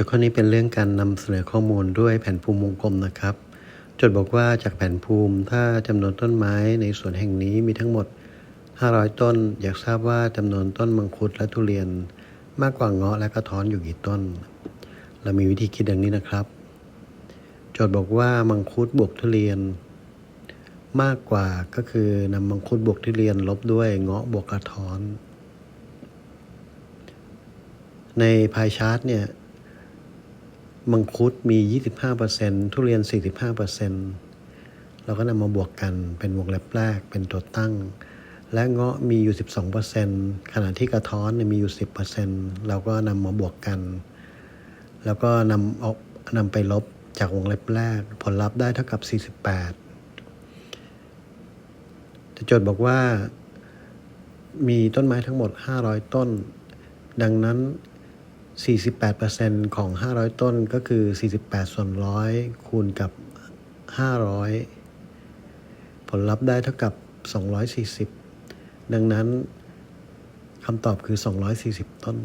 จดข้อนี้เป็นเรื่องการนำเสนอข้อมูลด้วยแผนภูมิวงกลมนะครับ จดบอกว่าจากแผนภูมิถ้าจำนวนต้นไม้ในสวนแห่งนี้มีทั้งหมด 500 ต้น อยากทราบว่าจำนวนต้นมังคุดและทุเรียน มากกว่าเงาะและกระท้อนอยู่กี่ต้น เรามีวิธีคิดดังนี้นะครับโจทย์บอกว่ามังคุดบวกทุเรียน มากกว่าก็คือนำมังคุดบวกทุเรียนลบด้วยเงาะบวกกระท้อน ในพายชาร์ตเนี่ย มังคุดมี 25%ทุเรียน 45%เราก็นำมาบวกกันเป็นวงเล็บแรกเป็นตัวตั้ง และเงาะมีอยู่ 12%ขณะที่กระท้อนมีอยู่ 10%เราก็นำมาบวกกัน แล้วก็นำออกนำไปลบจากวงเล็บแรก ผลลัพธ์ได้เท่ากับ 48จะโจทย์บอกว่า มีต้นไม้ทั้งหมด 500 ต้น ดังนั้น 48%ของ 500 ต้นก็คือ 48 ส่วนร้อยคูณกับ 500 ผลลัพธ์ได้เท่ากับ 240 ดังนั้นคำตอบคือ 240 ต้น